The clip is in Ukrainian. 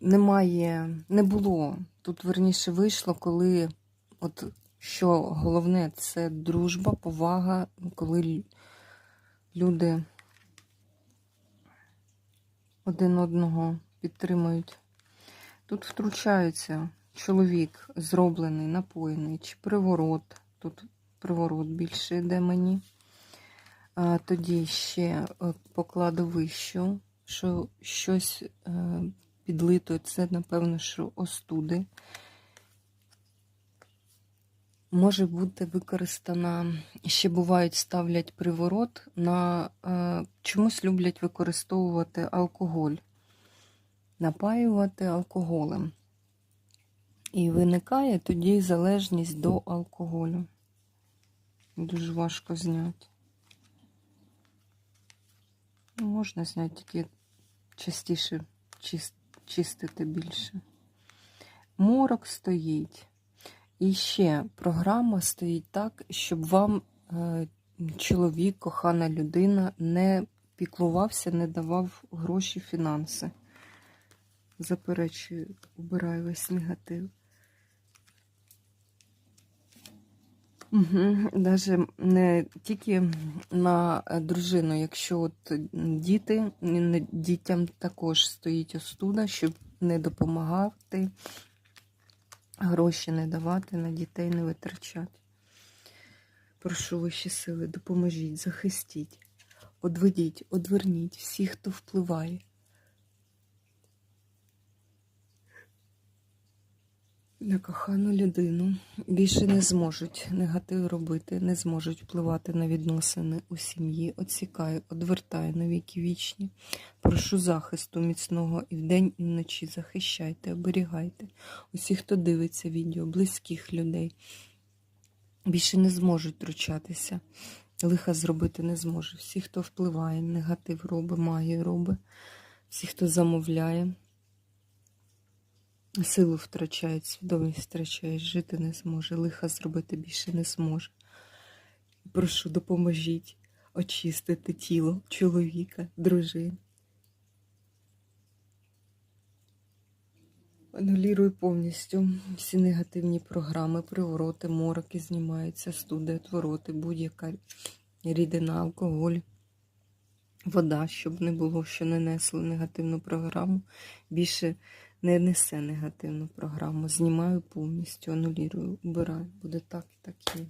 немає, не було. Тут верніше вийшло, коли от що головне, це дружба, повага, коли люди один одного підтримують. Тут втручається чоловік, зроблений, напоєний, чи приворот. Тут приворот більше йде мені. А, тоді ще е, по кладовищу, що щось е, підлито, це, напевно, що остуди. Може бути використана, ще бувають, ставлять приворот на е, чомусь люблять використовувати алкоголь, напаювати алкоголем. І виникає тоді залежність до алкоголю. Дуже важко зняти. Ну, Можна зняти тільки частіше чис- чистити більше. Морок стоїть. І ще програма стоїть так, щоб вам е, чоловік, кохана людина не піклувався, не давав гроші, фінанси. Заперечую, убираю весь негатив. Угу. Даже не тільки на е, дружину, якщо от діти, дітям також стоїть остуда, щоб не допомагати, гроші не давати, на дітей не витрачати. Прошу вищі сили, допоможіть, захистіть, одведіть, одверніть всіх, хто впливає. На кохану людину більше не зможуть негатив робити, не зможуть впливати на відносини у сім'ї. Отсікаю, одвертаю на віки вічні. Прошу захисту міцного і вдень, і вночі. Захищайте, оберігайте усі, хто дивиться відео, близьких людей. Більше не зможуть втручатися. Лиха зробити не зможе. Всі, хто впливає, негатив робить, магію робить, всі, хто замовляє. Силу втрачають, свідомість втрачають, жити не зможе, лиха зробити більше не зможе. Прошу, допоможіть очистити тіло чоловіка, дружини. Анулірую повністю всі негативні програми, привороти, мороки знімаються, студи, отвороти, будь-яка рідина, алкоголь, вода, щоб не було, що не несли негативну програму. Більше не несе негативну програму. Знімаю повністю, анулірую, убираю. Буде так і так є.